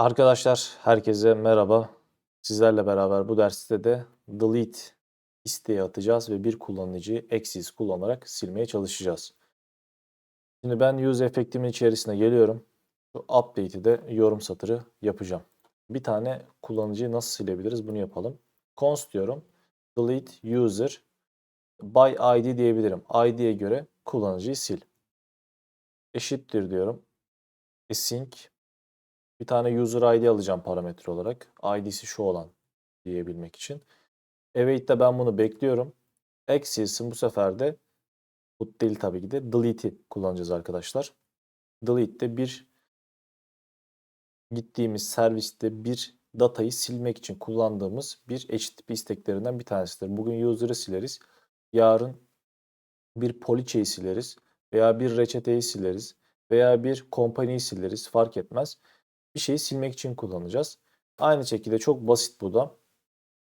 Arkadaşlar herkese merhaba. Sizlerle beraber bu derste de delete isteği atacağız ve bir kullanıcıyı eksiz kullanarak silmeye çalışacağız. Şimdi ben use efektimin içerisine geliyorum. Şu update'i de yorum satırı yapacağım. Bir tane kullanıcıyı nasıl silebiliriz bunu yapalım. Const diyorum. Delete user by id diyebilirim. id'ye göre kullanıcıyı sil. Eşittir diyorum. Async bir tane user ID alacağım parametre olarak. ID'si şu olan diyebilmek için. Await'te ben bunu bekliyorum. Access'in bu sefer de bu değil tabii ki de delete'i kullanacağız arkadaşlar. Delete'de bir gittiğimiz serviste bir datayı silmek için kullandığımız bir HTTP isteklerinden bir tanesidir. Bugün user'ı sileriz. Yarın bir poliçeyi sileriz veya bir reçeteyi sileriz veya bir kompanyayı sileriz fark etmez bir şeyi silmek için kullanacağız. Aynı şekilde çok basit bu da.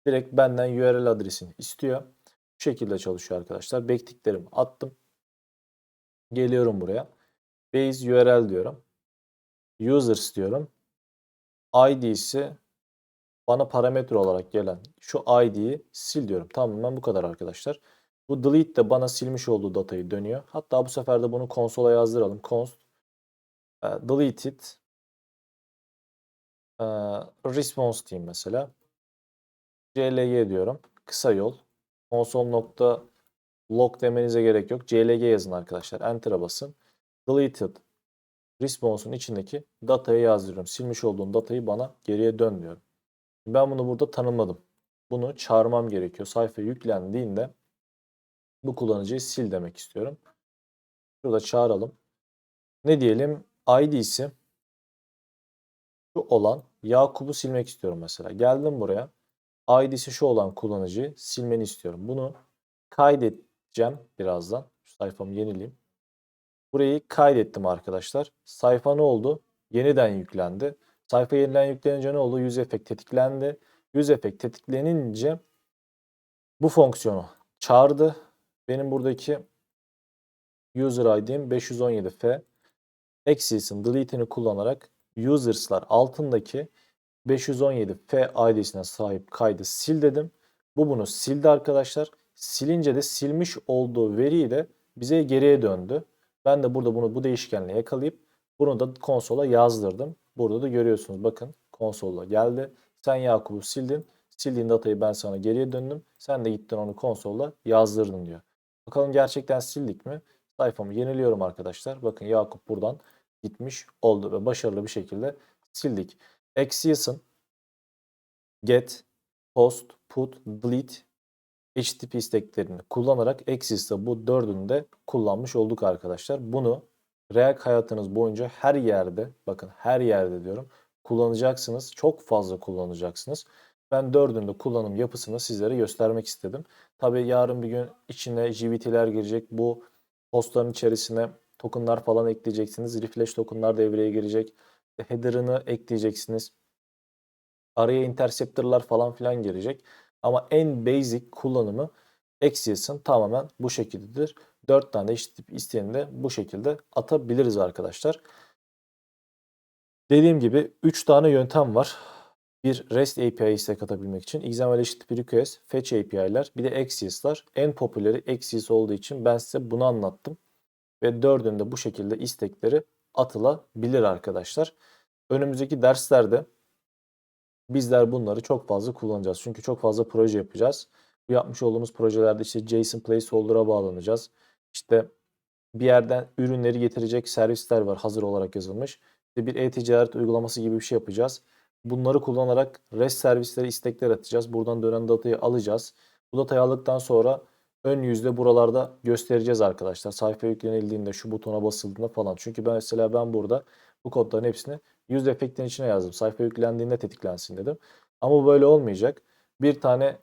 Direkt benden URL adresini istiyor. Bu şekilde çalışıyor arkadaşlar. Backticklerimi attım. Geliyorum buraya. Base URL diyorum. Users diyorum. ID'si bana parametre olarak gelen şu ID'yi sil diyorum. Tamamen bu kadar arkadaşlar. Bu delete de bana silmiş olduğu datayı dönüyor. Hatta bu sefer de bunu konsola yazdıralım. const e, deleted response diyeyim mesela. CLG diyorum. Kısa yol. Console.log demenize gerek yok. CLG yazın arkadaşlar. Enter'a basın. Deleted response'un içindeki datayı yazdırıyorum. Silmiş olduğum datayı bana geriye dön diyorum. Ben bunu burada tanımladım. Bunu çağırmam gerekiyor. Sayfa yüklendiğinde bu kullanıcıyı sil demek istiyorum. Şurada çağıralım. Ne diyelim? ID'si şu olan Yakup'u silmek istiyorum mesela. Geldim buraya. ID'si şu olan kullanıcıyı silmeni istiyorum. Bunu kaydedeceğim birazdan. Şu sayfamı yenileyim. Burayı kaydettim arkadaşlar. Sayfa ne oldu? Yeniden yüklendi. Sayfa yeniden yüklenince ne oldu? Yüz efekt tetiklendi. Yüz efekt tetiklenince bu fonksiyonu çağırdı. Benim buradaki user ID'm 517F. Exils'in delete'ini kullanarak users'lar altındaki 517 F ID'sine sahip kaydı sil dedim. Bu bunu sildi arkadaşlar. Silince de silmiş olduğu veriyi de bize geriye döndü. Ben de burada bunu bu değişkenle yakalayıp bunu da konsola yazdırdım. Burada da görüyorsunuz bakın konsolla geldi. Sen Yakup'u sildin. Sildiğin datayı ben sana geriye döndüm. Sen de gittin onu konsolla yazdırdın diyor. Bakalım gerçekten sildik mi? Sayfamı yeniliyorum arkadaşlar. Bakın Yakup buradan gitmiş oldu ve başarılı bir şekilde sildik. Access'ın get, post, put, delete HTTP isteklerini kullanarak Access'te bu dördünü de kullanmış olduk arkadaşlar. Bunu real hayatınız boyunca her yerde bakın her yerde diyorum kullanacaksınız. Çok fazla kullanacaksınız. Ben dördünde kullanım yapısını sizlere göstermek istedim. Tabi yarın bir gün içine JVT'ler girecek. Bu postların içerisine tokenlar falan ekleyeceksiniz. Refresh tokenlar devreye girecek. Header'ını ekleyeceksiniz. Araya interceptor'lar falan filan girecek. Ama en basic kullanımı Axios'ın tamamen bu şekildedir. 4 tane eşit tip isteyeni de bu şekilde atabiliriz arkadaşlar. Dediğim gibi 3 tane yöntem var. Bir REST API istek atabilmek için XML eşittir request, fetch API'ler, bir de Axios'lar. En popüleri Axios olduğu için ben size bunu anlattım ve dördünde bu şekilde istekleri atılabilir arkadaşlar. Önümüzdeki derslerde bizler bunları çok fazla kullanacağız. Çünkü çok fazla proje yapacağız. Bu yapmış olduğumuz projelerde işte JSON placeholder'a bağlanacağız. İşte bir yerden ürünleri getirecek servisler var hazır olarak yazılmış. İşte bir e-ticaret uygulaması gibi bir şey yapacağız. Bunları kullanarak REST servisleri istekler atacağız. Buradan dönen datayı alacağız. Bu datayı aldıktan sonra ön yüzde buralarda göstereceğiz arkadaşlar. Sayfa yüklenildiğinde şu butona basıldığında falan. Çünkü ben mesela ben burada bu kodların hepsini yüz efektin içine yazdım. Sayfa yüklendiğinde tetiklensin dedim. Ama böyle olmayacak. Bir tane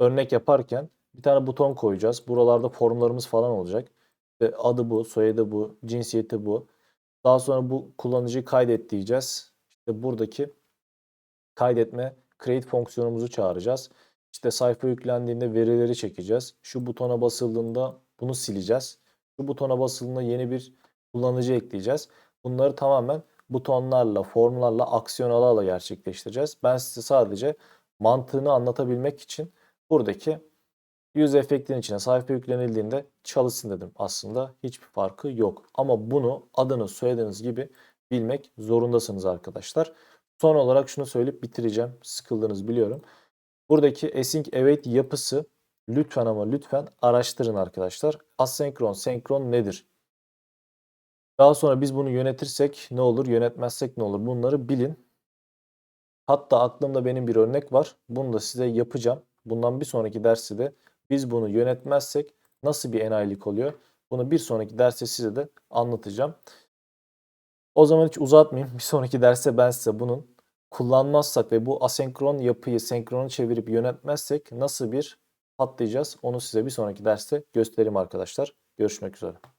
örnek yaparken bir tane buton koyacağız. Buralarda formlarımız falan olacak. İşte adı bu, soyadı bu, cinsiyeti bu. Daha sonra bu kullanıcıyı kaydet diyeceğiz. İşte buradaki kaydetme create fonksiyonumuzu çağıracağız. İşte sayfa yüklendiğinde verileri çekeceğiz. Şu butona basıldığında bunu sileceğiz. Şu butona basıldığında yeni bir kullanıcı ekleyeceğiz. Bunları tamamen butonlarla, formlarla, aksiyon ala gerçekleştireceğiz. Ben size sadece mantığını anlatabilmek için buradaki yüz efektin içine sayfa yüklenildiğinde çalışsın dedim. Aslında hiçbir farkı yok. Ama bunu adını söylediğiniz gibi bilmek zorundasınız arkadaşlar. Son olarak şunu söyleyip bitireceğim. Sıkıldınız biliyorum. Buradaki async await yapısı lütfen ama lütfen araştırın arkadaşlar. Asenkron, senkron nedir? Daha sonra biz bunu yönetirsek ne olur, yönetmezsek ne olur? Bunları bilin. Hatta aklımda benim bir örnek var. Bunu da size yapacağım. Bundan bir sonraki dersi de biz bunu yönetmezsek nasıl bir enayilik oluyor? Bunu bir sonraki derste size de anlatacağım. O zaman hiç uzatmayayım. Bir sonraki derste ben size bunun kullanmazsak ve bu asenkron yapıyı senkronu çevirip yönetmezsek nasıl bir patlayacağız onu size bir sonraki derste göstereyim arkadaşlar. Görüşmek üzere.